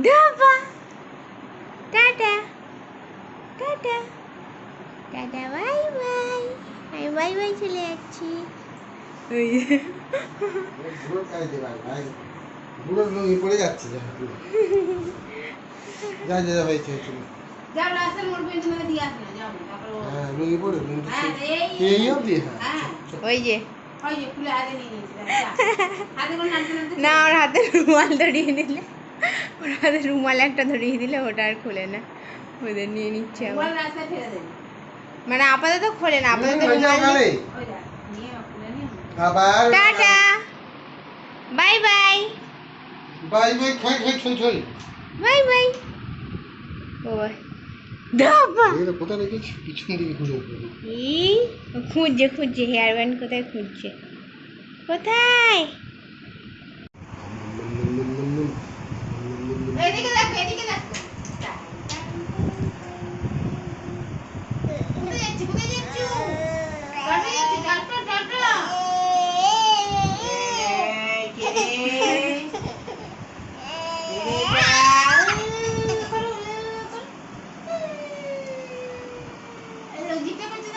Dava. Dada. Dada. Dada bye bye. আমি bye bye চলে যাচ্ছি ওই বুড়ো লুঙ্গি পড়ে যাচ্ছে যা যা যা ভাই চলে চলে যাও রাস্তার মোড় পর্যন্ত মানে দিয়ে আসবে যাও তারপর হ্যাঁ লুঙ্গি পড়ে লুঙ্গি এই অবধি হ্যাঁ ওই যে ওই যে খুলে আগে নিয়ে নিয়েছি না ওর হাতে রুমাল ধরিয়ে নিলে ওর হাতে রুমাল একটা ধরিয়ে দিলে ওটা আর খোলে না। ওদের নিয়ে নিচ্ছে মানে আপাতত খোলে না আপাতত রুমাল tata. Bye bye. By bye খাই খাই ছই ছই বাই বাই। দাবা কোথায় রেখেছি? পিছন দিকে ঘুরে ঘুরে। খুঁজছে খুঁজছে হেয়ার ব্যান্ড কোথায় খুঁজছে? কোথায়? dice que